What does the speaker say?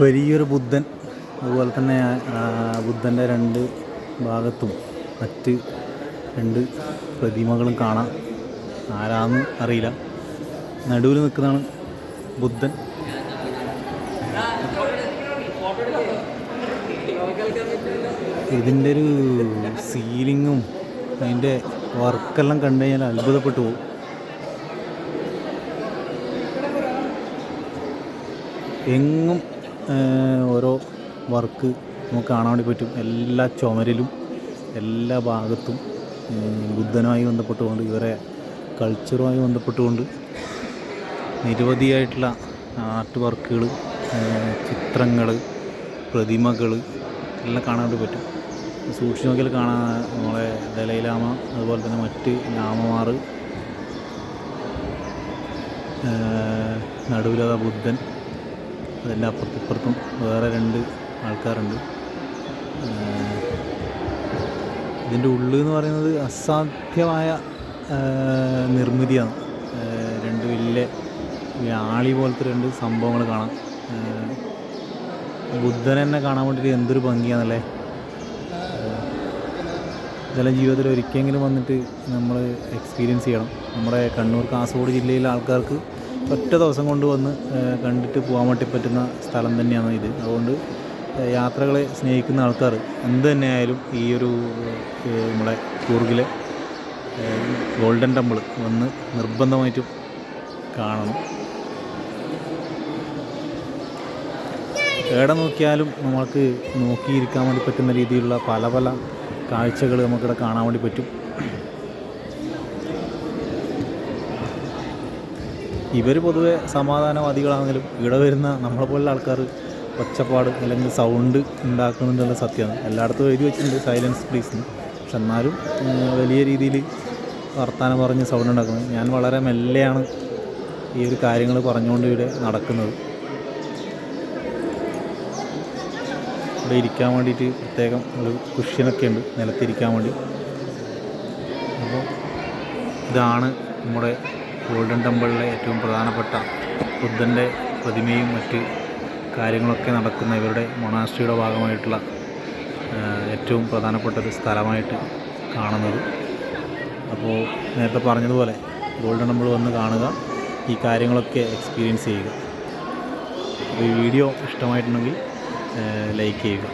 വലിയൊരു ബുദ്ധൻ അതുപോലെ തന്നെ ബുദ്ധന്റെ രണ്ട് ഭാഗത്തും മറ്റ് രണ്ട് പ്രതിമകളും കാണാം. ആരാന്ന് അറിയില്ല. നടുവിൽ നിൽക്കുന്നതാണ് ബുദ്ധൻ. ഇതിന്റെ ഒരു സീലിങ്ങും അതിന്റെ വർക്കെല്ലാം കണ്ടു കഴിഞ്ഞാൽ അത്ഭുതപ്പെട്ടു പോകും. എങ്ങും ഓരോ വർക്ക് നമുക്ക് കാണാൻ വേണ്ടി പറ്റും. എല്ലാ ചുമരിലും എല്ലാ ഭാഗത്തും ബുദ്ധനുമായി ബന്ധപ്പെട്ടുകൊണ്ട് ഇവരെ കൾച്ചറുമായി ബന്ധപ്പെട്ടുകൊണ്ട് നിരവധിയായിട്ടുള്ള ആർട്ട് വർക്കുകൾ ചിത്രങ്ങൾ പ്രതിമകൾ എല്ലാം കാണാൻ വേണ്ടി പറ്റും. സൂക്ഷിച്ച് നോക്കിയാൽ കാണാൻ നമ്മളെ ദലൈലാമ അതുപോലെ തന്നെ മറ്റ് ലാമമാർ നടുവിലത ബുദ്ധൻ അതിന്റെ അപ്പുറത്തും ഇപ്പുറത്തും വേറെ രണ്ട് ആൾക്കാരുണ്ട്. ഇതിന്റെ ഉള്ളിൽ എന്ന് പറയുന്നത് അസാധ്യമായ നിർമ്മിതിയാണ്. രണ്ട് വലിയ ആളി പോലത്തെ രണ്ട് സംഭവങ്ങൾ കാണാം. ബുദ്ധനെ തന്നെ കാണാൻ വേണ്ടിയിട്ട് എന്തൊരു ഭംഗിയാണല്ലേ? ഇതെല്ലാം ജീവിതത്തിൽ ഒരിക്കലെങ്കിലും വന്നിട്ട് നമ്മൾ എക്സ്പീരിയൻസ് ചെയ്യണം. നമ്മുടെ കണ്ണൂർ കാസർഗോഡ് ജില്ലയിലെ ആൾക്കാർക്ക് ഒറ്റ ദിവസം കൊണ്ട് വന്ന് കണ്ടിട്ട് പോകാൻ വേണ്ടി പറ്റുന്ന സ്ഥലം തന്നെയാണ് ഇത്. അതുകൊണ്ട് യാത്രകളെ സ്നേഹിക്കുന്ന ആൾക്കാർ എന്ത് തന്നെയായാലും ഈ ഒരു നമ്മുടെ കൂർഗിലെ ഗോൾഡൻ ടെമ്പിൾ വന്ന് നിർബന്ധമായിട്ടും കാണണം. എവിടെ നോക്കിയാലും നമ്മൾക്ക് നോക്കിയിരിക്കാൻ വേണ്ടി പറ്റുന്ന രീതിയിലുള്ള പല പല കാഴ്ചകൾ നമുക്കിവിടെ കാണാൻ വേണ്ടി പറ്റും. ഇവർ പൊതുവെ സമാധാനവാദികളാണെങ്കിലും ഇവിടെ വരുന്ന നമ്മളെ പോലുള്ള ആൾക്കാർ ഒച്ചപ്പാട് അല്ലെങ്കിൽ സൗണ്ട് ഉണ്ടാക്കുന്നുണ്ടെന്നുള്ള സത്യമാണ്. എല്ലായിടത്തും എഴുതി വെച്ചിട്ടുണ്ട് സൈലൻസ് പ്ലീസ് പക്ഷെ എന്നാലും വലിയ രീതിയിൽ വർത്തമാനം പറഞ്ഞ് സൗണ്ട് ഉണ്ടാക്കുന്നത്. ഞാൻ വളരെ മെല്ലെയാണ് ഈ ഒരു കാര്യങ്ങൾ പറഞ്ഞുകൊണ്ട് ഇവിടെ നടക്കുന്നത്. ഇവിടെ ഇരിക്കാൻ വേണ്ടിയിട്ട് പ്രത്യേകം ഒരു കുഷ്യനൊക്കെ ഉണ്ട്. നിലത്തിരിക്കാൻ വേണ്ടി. അപ്പോൾ ഇതാണ് നമ്മുടെ ഗോൾഡൻ ടെമ്പിളിലെ ഏറ്റവും പ്രധാനപ്പെട്ട ബുദ്ധന്റെ പ്രതിമയും മറ്റ് കാര്യങ്ങളൊക്കെ നടക്കുന്ന ഇവരുടെ മൊണാസ്ട്രിയുടെ ഭാഗമായിട്ടുള്ള ഏറ്റവും പ്രധാനപ്പെട്ട ഒരു സ്ഥലമായിട്ട് കാണുന്നത്. അപ്പോൾ നേരത്തെ പറഞ്ഞതുപോലെ ഗോൾഡൻ ടെമ്പിൾ വന്ന് കാണുക ഈ കാര്യങ്ങളൊക്കെ എക്സ്പീരിയൻസ് ചെയ്യുക. ഈ വീഡിയോ ഇഷ്ടമായിട്ടുണ്ടെങ്കിൽ ലൈക്ക് ചെയ്യുക.